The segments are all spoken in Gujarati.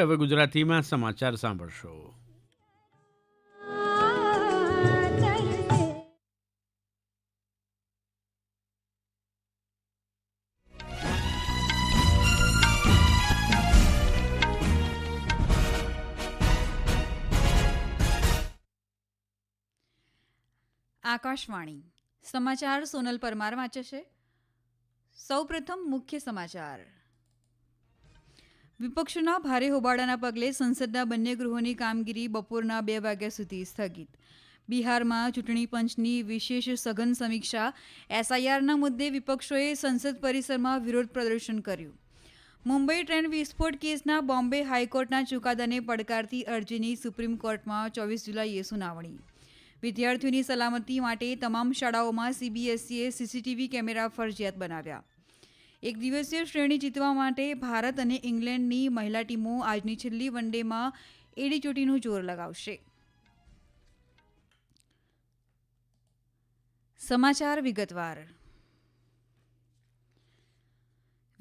હવે ગુજરાતીમાં સમાચાર સાંભળશો. આકાશવાણી. સમાચાર સોનલ પરમાર વાંચે છે. સૌપ્રથમ મુખ્ય સમાચાર. વિપક્ષોના ભારે હોબાળાના પગલે સંસદના બંને ગૃહોની કામગીરી બપોરના બે વાગ્યા સુધી સ્થગિત. બિહારમાં ચૂંટણી પંચની વિશેષ સઘન સમીક્ષા એસઆઈઆરના મુદ્દે વિપક્ષોએ સંસદ પરિસરમાં વિરોધ પ્રદર્શન કર્યું. મુંબઈ ટ્રેન વિસ્ફોટ કેસના બોમ્બે હાઈકોર્ટના ચુકાદાને પડકારતી અરજીની સુપ્રીમ કોર્ટમાં ચોવીસ જુલાઈએ સુનાવણી. વિદ્યાર્થીઓની સલામતી માટે તમામ શાળાઓમાં સીબીએસઈએ સીસીટીવી કેમેરા ફરજિયાત બનાવ્યા. એક દિવસીય શ્રેણી જીતવા માટે ભારત અને ઇંગ્લેન્ડની મહિલા ટીમો આજની છેલ્લી વન ડેમાં એડીચોટીનું જોર લગાવશે. સમાચાર વિગતવાર.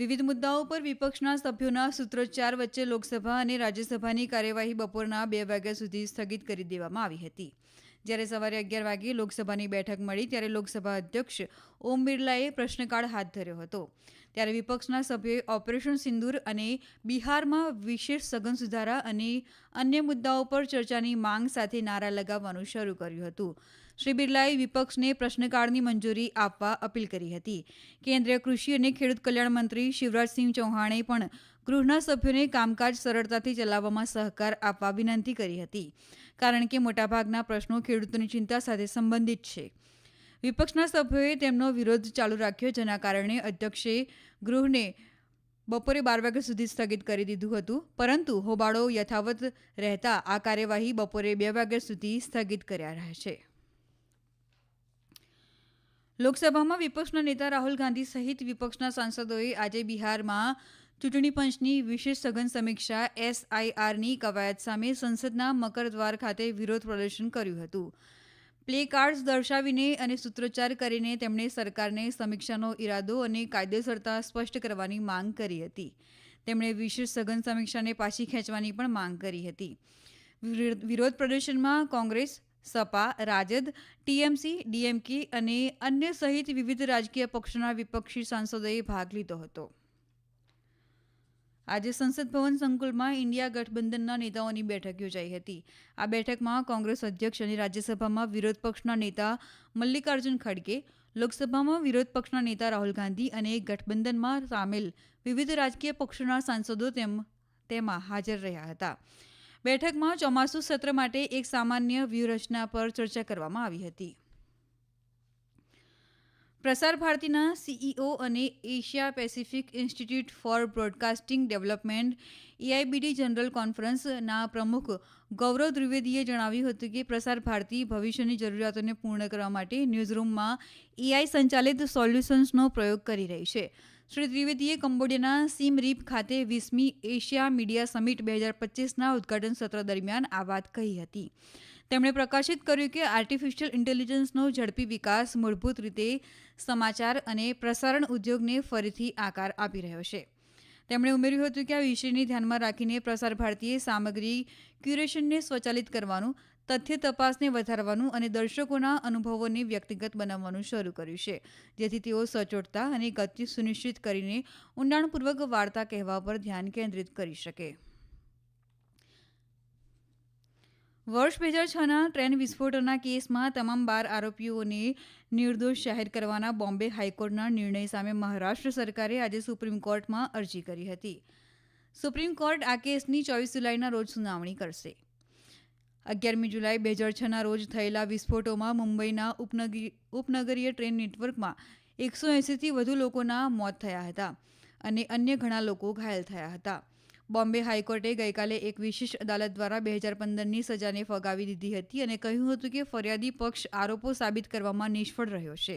વિવિધ મુદ્દાઓ પર વિપક્ષના સભ્યોના સૂત્રોચ્ચાર વચ્ચે લોકસભા અને રાજ્યસભાની કાર્યવાહી બપોરના બે વાગ્યા સુધી સ્થગિત કરી દેવામાં આવી હતી. જ્યારે સવારે અગિયાર વાગે લોકસભાની બેઠક મળી, ત્યારે લોકસભા અધ્યક્ષ ઓમ બિરલાએ પ્રશ્નકાળ હાથ ધર્યો હતો. ત્યારે વિપક્ષના સભ્યોએ ઓપરેશન સિંદૂર અને બિહારમાં વિશેષ સઘન સુધારા અને અન્ય મુદ્દાઓ પર ચર્ચાની માંગ સાથે નારા લગાવવાનું શરૂ કર્યું હતું. શ્રી બિરલાએ વિપક્ષને પ્રશ્નકાળની મંજૂરી આપવા અપીલ કરી હતી. કેન્દ્રીય કૃષિ અને ખેડૂત કલ્યાણ મંત્રી શિવરાજસિંહ ચૌહાણે પણ ગૃહના સભ્યોને કામકાજ સરળતાથી ચલાવવામાં સહકાર આપવા વિનંતી કરી હતી, કારણ કે મોટાભાગના પ્રશ્નો ખેડૂતોની ચિંતા સાથે સંબંધિત છે. વિપક્ષના સભ્યોએ તેમનો વિરોધ ચાલુ રાખ્યો, જેના કારણે અધ્યક્ષે ગૃહને બપોરે બાર વાગ્યા સુધી સ્થગિત કરી દીધું હતું, પરંતુ હોબાળો યથાવત રહેતા આ કાર્યવાહી બપોરે બે વાગ્યા સુધી સ્થગિત કર્યા રહે છે. લોકસભામાં વિપક્ષના નેતા રાહુલ ગાંધી સહિત વિપક્ષના સાંસદોએ આજે બિહારમાં ચૂંટણી પંચની વિશેષ સઘન સમીક્ષા એસઆઈઆરની કવાયત સામે સંસદના મકરદ્વાર ખાતે વિરોધ પ્રદર્શન કર્યું હતું. પ્લે કાર્ડ્સ દર્શાવીને અને સૂત્રોચ્ચાર કરીને તેમણે સરકારને સમીક્ષાનો ઇરાદો અને કાયદેસરતા સ્પષ્ટ કરવાની માંગ કરી હતી. તેમણે વિશેષ સઘન સમીક્ષાને પાછી ખેંચવાની પણ માંગ કરી હતી. વિરોધ પ્રદર્શનમાં કોંગ્રેસ સપા, રાજદ, ટીએમસી, ડીએમકે અને અન્ય સહિત વિવિધ રાજકીય પક્ષોના વિપક્ષી સાંસદોએ ભાગ લીધો હતો. આજે સંસદ ભવન સંકુલમાં ઇન્ડિયા ગઠબંધનના નેતાઓની બેઠક યોજાઈ હતી. આ બેઠકમાં કોંગ્રેસ અધ્યક્ષ અને રાજ્યસભામાં વિરોધ પક્ષના નેતા મલ્લિકાર્જુન ખડગે, લોકસભામાં વિરોધ પક્ષના નેતા રાહુલ ગાંધી અને ગઠબંધનમાં સામેલ વિવિધ રાજકીય પક્ષોના સાંસદો તેમાં હાજર રહ્યા હતા. બેઠકમાં ચોમાસુ સત્ર માટે એક સામાન્ય વ્યૂહરચના પર ચર્ચા કરવામાં આવી હતી. પ્રસાર ભારતીના સીઈઓ અને Asia Pacific Institute for Broadcasting Development, AIBD general કોન્ફરન્સના પ્રમુખ ગૌરવ દ્વિવેદીએ જણાવ્યું હતું કે પ્રસાર ભારતી ભવિષ્યની જરૂરિયાતોને પૂર્ણ કરવા માટે ન્યૂઝરૂમમાં એઆઈ સંચાલિત સોલ્યુશન્સનો પ્રયોગ કરી રહી છે. શ્રી ત્રિવેદીએ કંબોડિયાના સીમ રીપ ખાતે વીસમી એશિયા મીડિયા સમિટ બે હજાર પચીસના ઉદઘાટન સત્ર દરમિયાન આ વાત કહી હતી. તેમણે પ્રકાશિત કર્યું કે આર્ટિફિશિયલ ઇન્ટેલિજન્સનો ઝડપી વિકાસ મૂળભૂત રીતે સમાચાર અને પ્રસારણ ઉદ્યોગને ફરીથી આકાર આપી રહ્યો છે. તેમણે ઉમેર્યું હતું કે આ વિષયને ધ્યાનમાં રાખીને પ્રસાર ભારતીએ સામગ્રી ક્યુરેશનને સ્વચાલિત કરવાનું તથ્ય તપાસને વધારવાનું અને દર્શકોના અનુભવોને વ્યક્તિગત બનાવવાનું શરૂ કર્યું છે, જેથી તેઓ સચોટતા અને ગતિ સુનિશ્ચિત કરીને ઊંડાણપૂર્વક વાર્તા કહેવા પર ધ્યાન કેન્દ્રિત કરી શકે. વર્ષ બે હજાર છના ટ્રેન વિસ્ફોટના કેસમાં તમામ બાર આરોપીઓને નિર્દોષ જાહેર કરવાના બોમ્બે હાઈકોર્ટના નિર્ણય સામે મહારાષ્ટ્ર સરકારે આજે સુપ્રીમ કોર્ટમાં અરજી કરી હતી. સુપ્રીમ કોર્ટ આ કેસની ચોવીસ જુલાઈના રોજ સુનાવણી કરશે. અગિયારમી જુલાઈ બે હજાર છના રોજ થયેલા વિસ્ફોટોમાં મુંબઈના ઉપનગરીય ટ્રેન નેટવર્કમાં એકસો એંસીથી વધુ લોકોના મોત થયા હતા અને અન્ય ઘણા લોકો ઘાયલ થયા હતા. બોમ્બે હાઈકોર્ટે ગઈકાલે એક વિશેષ અદાલત દ્વારા બે હજાર પંદરની સજાને ફગાવી દીધી હતી અને કહ્યું હતું કે ફરિયાદી પક્ષ આરોપો સાબિત કરવામાં નિષ્ફળ રહ્યો છે.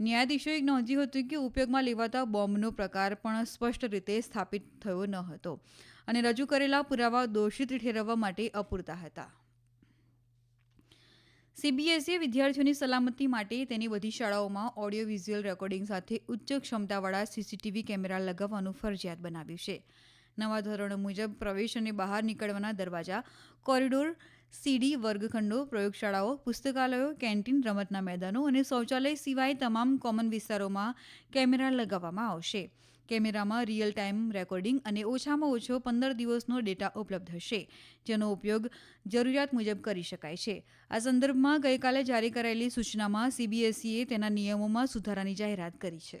ન્યાયાધીશોએ નોંધ્યું હતું કે ઉપયોગમાં લેવાતા બોમ્બનો પ્રકાર પણ સ્પષ્ટ રીતે સ્થાપિત થયો ન હતો અને રજૂ કરેલા પુરાવા દોષિત ઠેરવવા માટે અપૂરતા હતા. સીબીએસઈએ વિદ્યાર્થીઓની સલામતી માટે તેની બધી શાળાઓમાં ઓડિયો વિઝ્યુઅલ રેકોર્ડિંગ સાથે ઉચ્ચ ક્ષમતાવાળા સીસીટીવી કેમેરા લગાવવાનું ફરજિયાત બનાવ્યું છે. નવા ધોરણો મુજબ પ્રવેશ અને બહાર નીકળવાના દરવાજા, કોરિડોર, સીડી વર્ગખંડો, પ્રયોગશાળાઓ, પુસ્તકાલયો, કેન્ટીન, રમતના મેદાનો અને શૌચાલય સિવાય તમામ કોમન વિસ્તારોમાં કેમેરા લગાવવામાં આવશે. કેમેરામાં રિયલ ટાઈમ રેકોર્ડિંગ અને ઓછામાં ઓછો પંદર દિવસનો ડેટા ઉપલબ્ધ હશે, જેનો ઉપયોગ જરૂરિયાત મુજબ કરી શકાય છે. આ સંદર્ભમાં ગઈકાલે જારી કરાયેલી સૂચનામાં સીબીએસઈએ તેના નિયમોમાં સુધારાની જાહેરાત કરી છે.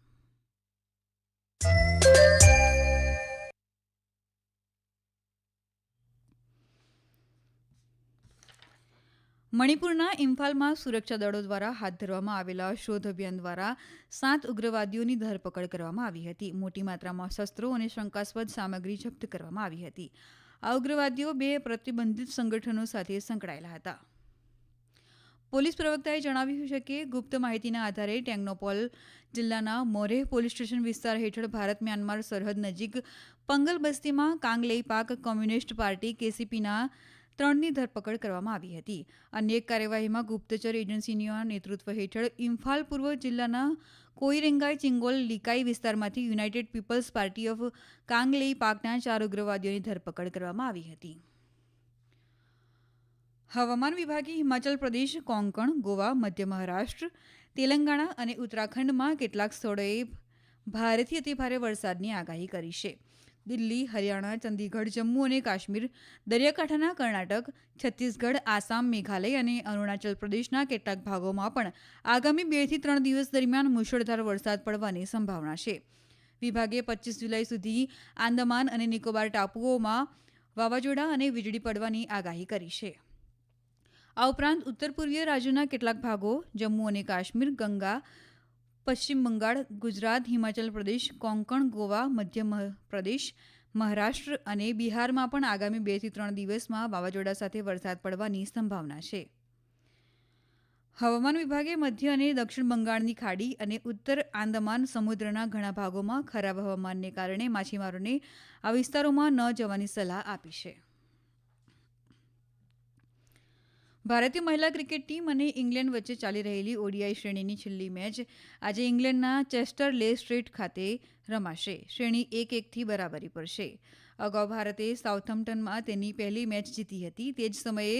મણિપુરના ઇમ્ફાલમાં સુરક્ષા દ્વારા હાથ ધરવામાં આવેલા શોધ અભિયાન દ્વારા સાત ઉગ્રવાદીઓની ધરપકડ કરવામાં આવી હતી. મોટી માત્રામાં શસ્ત્રો અને શંકાસ્પદ સામગ્રી જપ્ત કરવામાં આવી હતી. આ ઉગ્રવાદીઓ બે પ્રતિબંધિત સંગઠનો સાથે સંકળાયેલા હતા. પોલીસ પ્રવક્તાએ જણાવ્યું છે કે, ગુપ્ત માહિતીના આધારે ટેંગનોપોલ જિલ્લાના મોરેહ પોલીસ સ્ટેશન વિસ્તાર હેઠળ ભારત મ્યાનમાર સરહદ નજીક પંગલ બસ્તીમાં કાંગલેઈ પાક કોમ્યુનિસ્ટ પાર્ટી કેસીપીના ત્રણની ધરપકડ કરવામાં આવી હતી. અન્ય એક કાર્યવાહીમાં ગુપ્તચર એજન્સીના નેતૃત્વ હેઠળ ઇમ્ફાલ પૂર્વ જિલ્લાના કોઈરેંગાઈ ચિંગોલ લીકાઈ વિસ્તારમાંથી યુનાઇટેડ પીપલ્સ પાર્ટી ઓફ કાંગલેઈ પાકના ચાર ઉગ્રવાદીઓની ધરપકડ કરવામાં આવી હતી. હવામાન વિભાગે હિમાચલ પ્રદેશ, કોંકણ, ગોવા, મધ્ય મહારાષ્ટ્ર, તેલંગાણા અને ઉત્તરાખંડમાં કેટલાક સ્થળોએ ભારેથી અતિભારે વરસાદની આગાહી કરી છે. દિલ્હી, હરિયાણા, ચંદીગઢ, જમ્મુ અને કાશ્મીર, દરિયાકાંઠાના કર્ણાટક, છત્તીસગઢ, આસામ, મેઘાલય અને અરુણાચલ પ્રદેશના કેટલાક ભાગોમાં પણ આગામી બેથી ત્રણ દિવસ દરમિયાન મુશળધાર વરસાદ પડવાની સંભાવના છે. વિભાગે પચીસ જુલાઈ સુધી આંદામાન અને નિકોબાર ટાપુઓમાં વાવાઝોડા અને વીજળી પડવાની આગાહી કરી છે. આ ઉપરાંત ઉત્તર પૂર્વીય રાજ્યોના કેટલાક ભાગો, જમ્મુ અને કાશ્મીર, ગંગા પશ્ચિમ બંગાળ, ગુજરાત, હિમાચલ પ્રદેશ, કોંકણ, ગોવા, મધ્ય પ્રદેશ, મહારાષ્ટ્ર અને બિહારમાં પણ આગામી બેથી ત્રણ દિવસમાં વાવાઝોડા સાથે વરસાદ પડવાની સંભાવના છે. હવામાન વિભાગે મધ્ય અને દક્ષિણ બંગાળની ખાડી અને ઉત્તર આંદામાન સમુદ્રના ઘણા ભાગોમાં ખરાબ હવામાનને કારણે માછીમારોને આ વિસ્તારોમાં ન જવાની સલાહ આપી છે. ભારતીય મહિલા ક્રિકેટ ટીમ અને ઇંગ્લેન્ડ વચ્ચે ચાલી રહેલી ઓડીઆઈ શ્રેણીની છેલ્લી મેચ આજે ઇંગ્લેન્ડના ચેસ્ટર લે સ્ટ્રીટ ખાતે રમાશે. શ્રેણી એક એકથી બરાબરી છે અગાઉ ભારતે સાઉથમ્પટનમાં તેની પહેલી મેચ જીતી હતી. તે જ સમયે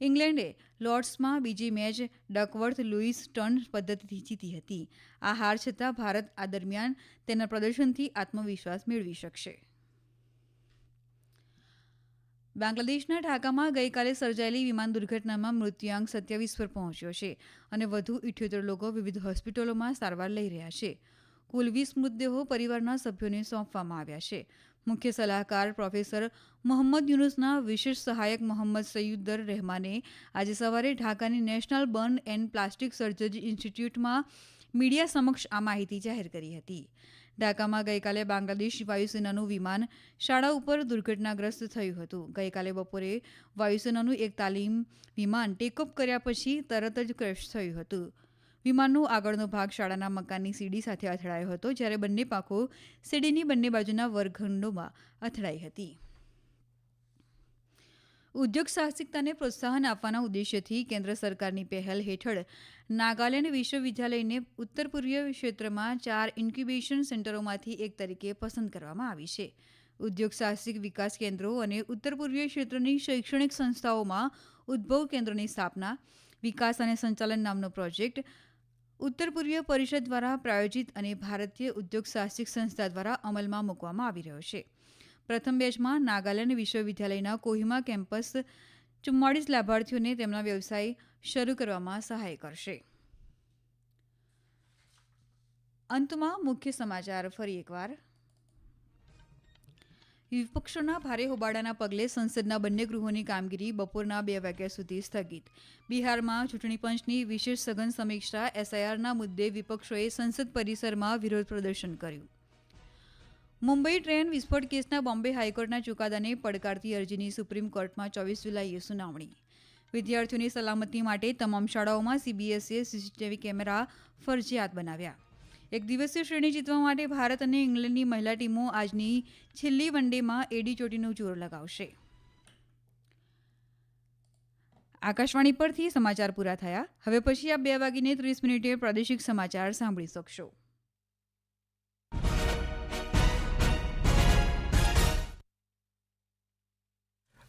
ઇંગ્લેન્ડે લોર્ડ્સમાં બીજી મેચ ડકવર્થ લુઇસ ટર્ન પદ્ધતિથી જીતી હતી. આ હાર છતાં ભારત આ દરમિયાન તેના પ્રદર્શનથી આત્મવિશ્વાસ મેળવી શકશે. બાંગ્લાદેશના ઢાકામાં ગઈકાલે સર્જાયેલી વિમાન દુર્ઘટનામાં મૃત્યુઆંક સત્યાવીસ પર પહોંચ્યો છે અને વધુ ઇઠ્યોતેર લોકો વિવિધ હોસ્પિટલોમાં સારવાર લઈ રહ્યા છે. કુલ વીસ મૃતદેહો પરિવારના સભ્યોને સોંપવામાં આવ્યા છે. મુખ્ય સલાહકાર પ્રોફેસર મોહમ્મદ યુનુસના વિશેષ સહાયક મોહમ્મદ સૈયુદ્દર રહેમાને આજે સવારે ઢાકાની National Burn and Plastic Surgery ઇન્સ્ટિટ્યૂટમાં media સમક્ષ આ માહિતી જાહેર કરી હતી. ઢાકામાં ગઈકાલે બાંગ્લાદેશ વાયુસેનાનું વિમાન શાળા ઉપર દુર્ઘટનાગ્રસ્ત થયું હતું. ગઈકાલે બપોરે વાયુસેનાનું એક તાલીમ વિમાન ટેકઓફ કર્યા પછી તરત જ ક્રેશ થયું હતું. વિમાનનો આગળનો ભાગ શાળાના મકાનની સીડી સાથે અથડાયો હતો, જ્યારે બંને પાંખો સીડીની બંને બાજુના વર્ગખંડોમાં અથડાઈ હતી. ઉદ્યોગ સાહસિકતાને પ્રોત્સાહન આપવાના ઉદ્દેશ્યથી કેન્દ્ર સરકારની પહેલ હેઠળ નાગાલેન્ડ વિશ્વવિદ્યાલયને ઉત્તર પૂર્વીય ક્ષેત્રમાં ચાર ઇન્ક્યુબેશન સેન્ટરોમાંથી એક તરીકે પસંદ કરવામાં આવી છે. ઉદ્યોગ સાહસિક વિકાસ કેન્દ્રો અને ઉત્તર પૂર્વીય ક્ષેત્રની શૈક્ષણિક સંસ્થાઓમાં ઉદ્ભવ કેન્દ્રોની સ્થાપના, વિકાસ અને સંચાલન નામનો પ્રોજેક્ટ, ઉત્તર પૂર્વીય પરિષદ દ્વારા પ્રાયોજિત અને ભારતીય ઉદ્યોગ સાહસિક સંસ્થા દ્વારા અમલમાં મૂકવામાં આવી રહ્યો છે. પ્રથમ બેચમાં નાગાલેન્ડ વિશ્વવિદ્યાલયના કોહિમા કેમ્પસ ચુમ્માળીસ લાભાર્થીઓને તેમના વ્યવસાય શરૂ કરવામાં સહાય કરશે. અંતમાં મુખ્ય સમાચાર ફરી એકવાર. વિપક્ષોના ભારે હોબાળાના પગલે સંસદના બંને ગૃહોની કામગીરી બપોરના બે વાગ્યા સુધી સ્થગિત. બિહારમાં ચૂંટણી પંચની વિશેષ સઘન સમીક્ષા એસઆઈઆરના મુદ્દે વિપક્ષોએ સંસદ પરિસરમાં વિરોધ પ્રદર્શન કર્યું. મુંબઈ ટ્રેન વિસ્ફોટ કેસના બોમ્બે હાઈકોર્ટના ચુકાદાને પડકારતી અરજીની સુપ્રીમ કોર્ટમાં ચોવીસ જુલાઈએ સુનાવણી. વિદ્યાર્થીઓની સલામતી માટે તમામ શાળાઓમાં સીબીએસઈએ સીસીટીવી કેમેરા ફરજિયાત બનાવ્યા. એક દિવસીય શ્રેણી જીતવા માટે ભારત અને ઇંગ્લેન્ડની મહિલા ટીમો આજની છેલ્લી વનડેમાં એડી ચોટીનું જોર લગાવશે. આકાશવાણી પરથી સમાચાર પૂરા થયા. હવે પછી આપ બે વાગીને ત્રીસ મિનિટે પ્રાદેશિક સમાચાર સાંભળી શકશો.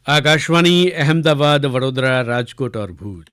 आकाशवाणी अहमदाबाद वडोदरा राजकोट और भूज